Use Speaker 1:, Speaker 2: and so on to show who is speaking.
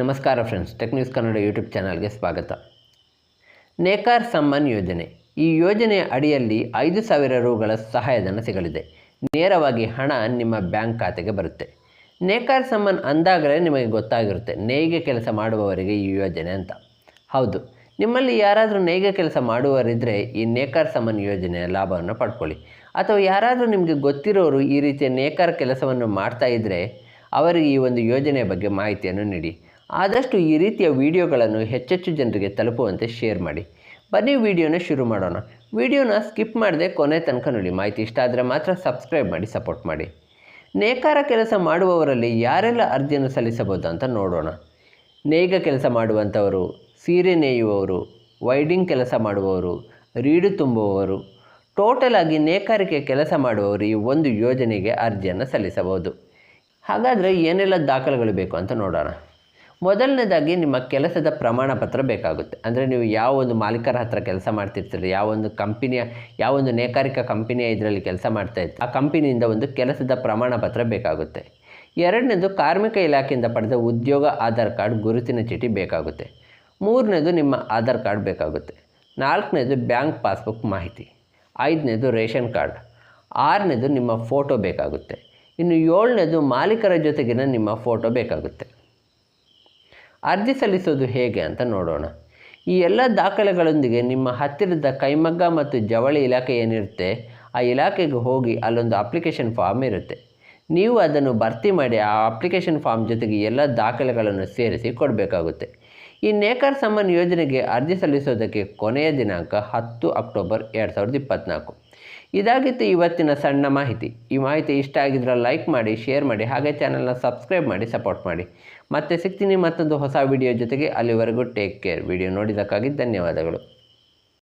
Speaker 1: ನಮಸ್ಕಾರ friends techniques Kannada YouTube ಚಾನಲ್ಗೆ ಸ್ವಾಗತ. ನೇಕಾರ್ ಸಮ್ಮಾನ್ ಯೋಜನೆ. ಈ ಯೋಜನೆಯ ಅಡಿಯಲ್ಲಿ ಐದು ಸಾವಿರ ರುಗಳ ಸಹಾಯಧನ ಸಿಗಲಿದೆ. ನೇರವಾಗಿ ಹಣ ನಿಮ್ಮ ಬ್ಯಾಂಕ್ ಖಾತೆಗೆ ಬರುತ್ತೆ. ನೇಕಾರ್ ಸಮ್ಮಾನ್ ಅಂದಾಗಲೇ ನಿಮಗೆ ಗೊತ್ತಾಗಿರುತ್ತೆ, ನೇಯ್ಗೆ ಕೆಲಸ ಮಾಡುವವರಿಗೆ ಈ ಯೋಜನೆ ಅಂತ. ಹೌದು, ನಿಮ್ಮಲ್ಲಿ ಯಾರಾದರೂ ನೇಯ್ಗೆ ಕೆಲಸ ಮಾಡುವವರಿದ್ದರೆ ಈ ನೇಕಾರ್ ಸಮ್ಮಾನ್ ಯೋಜನೆಯ ಲಾಭವನ್ನು ಪಡ್ಕೊಳ್ಳಿ. ಅಥವಾ ಯಾರಾದರೂ ನಿಮಗೆ ಗೊತ್ತಿರೋರು ಈ ರೀತಿಯ ನೇಕಾರ್ ಕೆಲಸವನ್ನು ಮಾಡ್ತಾ ಇದ್ದರೆ ಅವರಿಗೆ ಈ ಒಂದು ಯೋಜನೆಯ ಬಗ್ಗೆ ಮಾಹಿತಿಯನ್ನು ನೀಡಿ. ಆದಷ್ಟು ಈ ರೀತಿಯ ವಿಡಿಯೋಗಳನ್ನು ಹೆಚ್ಚೆಚ್ಚು ಜನರಿಗೆ ತಲುಪುವಂತೆ ಶೇರ್ ಮಾಡಿ. ಬನ್ನಿ ವಿಡಿಯೋನ ಶುರು ಮಾಡೋಣ. ವಿಡಿಯೋನ ಸ್ಕಿಪ್ ಮಾಡದೆ ಕೊನೆ ತನಕ ನೋಡಿ. ಮಾಹಿತಿ ಇಷ್ಟ ಆದರೆ ಮಾತ್ರ ಸಬ್ಸ್ಕ್ರೈಬ್ ಮಾಡಿ, ಸಪೋರ್ಟ್ ಮಾಡಿ. ನೇಕಾರ ಕೆಲಸ ಮಾಡುವವರಲ್ಲಿ ಯಾರೆಲ್ಲ ಅರ್ಜಿಯನ್ನು ಸಲ್ಲಿಸಬಹುದು ಅಂತ ನೋಡೋಣ. ನೇಗ ಕೆಲಸ ಮಾಡುವಂಥವರು, ಸೀರೆ ನೇಯುವವರು, ವೈಡಿಂಗ್ ಕೆಲಸ ಮಾಡುವವರು, ರೀಡು ತುಂಬುವವರು, ಟೋಟಲ್ ಆಗಿ ನೇಕಾರಿಕೆ ಕೆಲಸ ಮಾಡುವವರು ಈ ಒಂದು ಯೋಜನೆಗೆ ಅರ್ಜಿಯನ್ನು ಸಲ್ಲಿಸಬಹುದು. ಹಾಗಾದರೆ ಏನೆಲ್ಲ ದಾಖಲೆಗಳು ಬೇಕು ಅಂತ ನೋಡೋಣ. ಮೊದಲನೇದಾಗಿ ನಿಮ್ಮ ಕೆಲಸದ ಪ್ರಮಾಣ ಪತ್ರ ಬೇಕಾಗುತ್ತೆ. ಅಂದರೆ ನೀವು ಯಾವ ಒಂದು ಮಾಲೀಕರ ಹತ್ರ ಕೆಲಸ ಮಾಡ್ತಿರ್ತೀರಿ ಯಾವ ಒಂದು ಕಂಪನಿಯ ಯಾವ ಒಂದು ನೇಕಾರಿಕಾ ಕಂಪನಿಯ ಇದರಲ್ಲಿ ಕೆಲಸ ಮಾಡ್ತಾ ಇತ್ತು ಆ ಕಂಪನಿಯಿಂದ ಒಂದು ಕೆಲಸದ ಪ್ರಮಾಣ ಪತ್ರ ಬೇಕಾಗುತ್ತೆ. ಎರಡನೇದು, ಕಾರ್ಮಿಕ ಇಲಾಖೆಯಿಂದ ಪಡೆದ ಉದ್ಯೋಗ, ಆಧಾರ್ ಕಾರ್ಡ್, ಗುರುತಿನ ಚೀಟಿ ಬೇಕಾಗುತ್ತೆ. ಮೂರನೇದು, ನಿಮ್ಮ ಆಧಾರ್ ಕಾರ್ಡ್ ಬೇಕಾಗುತ್ತೆ. ನಾಲ್ಕನೇದು, ಬ್ಯಾಂಕ್ ಪಾಸ್ಬುಕ್ ಮಾಹಿತಿ. ಐದನೇದು, ರೇಷನ್ ಕಾರ್ಡ್. ಆರನೇದು, ನಿಮ್ಮ ಫೋಟೋ ಬೇಕಾಗುತ್ತೆ. ಇನ್ನು ಏಳನೇದು, ಮಾಲೀಕರ ಜೊತೆಗಿನ ನಿಮ್ಮ ಫೋಟೋ ಬೇಕಾಗುತ್ತೆ. ಅರ್ಜಿ ಸಲ್ಲಿಸೋದು ಹೇಗೆ ಅಂತ ನೋಡೋಣ. ಈ ಎಲ್ಲ ದಾಖಲೆಗಳೊಂದಿಗೆ ನಿಮ್ಮ ಹತ್ತಿರದ ಕೈಮಗ್ಗ ಮತ್ತು ಜವಳಿ ಇಲಾಖೆ ಏನಿರುತ್ತೆ, ಆ ಇಲಾಖೆಗೆ ಹೋಗಿ ಅಲ್ಲೊಂದು ಅಪ್ಲಿಕೇಶನ್ ಫಾರ್ಮ್ ಇರುತ್ತೆ. ನೀವು ಅದನ್ನು ಭರ್ತಿ ಮಾಡಿ ಆ ಅಪ್ಲಿಕೇಶನ್ ಫಾರ್ಮ್ ಜೊತೆಗೆ ಎಲ್ಲ ದಾಖಲೆಗಳನ್ನು ಸೇರಿಸಿ ಕೊಡಬೇಕಾಗುತ್ತೆ. ಈ ನೇಕರ್ ಸಮ್ಮಾನ್ ಯೋಜನೆಗೆ ಅರ್ಜಿ ಸಲ್ಲಿಸೋದಕ್ಕೆ ಕೊನೆಯ ದಿನಾಂಕ ಹತ್ತು ಅಕ್ಟೋಬರ್ ಎರಡು ಸಾವಿರದ ಇಪ್ಪತ್ತ್ನಾಲ್ಕು. ಇದಾಗಿತ್ತು ಇವತ್ತಿನ ಸಣ್ಣ ಮಾಹಿತಿ. ಈ ಮಾಹಿತಿ ಇಷ್ಟ ಆಗಿದ್ರೆ ಲೈಕ್ ಮಾಡಿ, ಶೇರ್ ಮಾಡಿ, ಹಾಗೆ ಚಾನಲ್ನ ಸಬ್ಸ್ಕ್ರೈಬ್ ಮಾಡಿ ಸಪೋರ್ಟ್ ಮಾಡಿ. ಮತ್ತೆ ಸಿಗ್ತೀನಿ ಮತ್ತೊಂದು ಹೊಸ ವಿಡಿಯೋ ಜೊತೆಗೆ. ಅಲ್ಲಿವರೆಗೂ ಟೇಕ್ ಕೇರ್ ವಿಡಿಯೋ ನೋಡಿದ್ದಕ್ಕಾಗಿ ಧನ್ಯವಾದಗಳು.